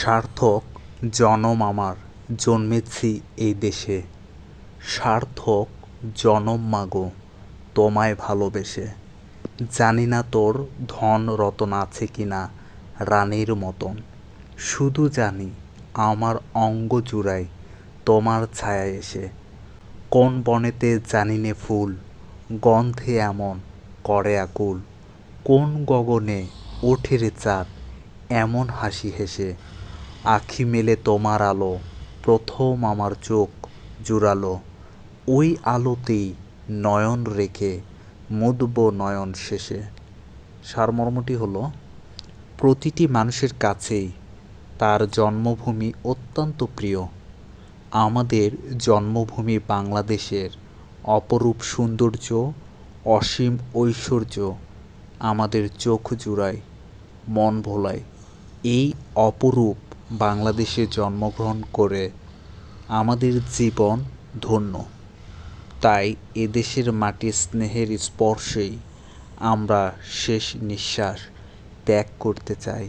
সার্থক জনম আমার, জন্মেছি এই দেশে। সার্থক জনম মাগো, তোমায় ভালোবেসে। জানি না তোর ধন রতন আছে কি না রানীর মতন। শুধু জানি আমার অঙ্গ জুড়ায় তোমার ছায়া এসে। কোন বনেতে জানি নে ফুল, গন্ধে এমন করে আকুল। কোন গগনে ওঠে রে চাঁদ, এমন হাসি হেসে। আখি মেলে তোমার আলো, প্রথম আমার চোখ জুড়ালো। ওই আলোতেই নয়ন রেখে মুদব নয়ন শেষে। সারমর্মটি হলো, প্রতিটি মানুষের কাছেই তার জন্মভূমি অত্যন্ত প্রিয়। আমাদের জন্মভূমি বাংলাদেশের অপরূপ সৌন্দর্য, অসীম ঐশ্বর্য আমাদের চোখ জুড়ায়, মন ভোলায়। এই অপরূপ বাংলাদেশে জন্মগ্রহণ করে আমাদের জীবন ধন্য। তাই এদেশের মাটির স্নেহের স্পর্শেই আমরা শেষ নিঃশ্বাস ত্যাগ করতে চাই।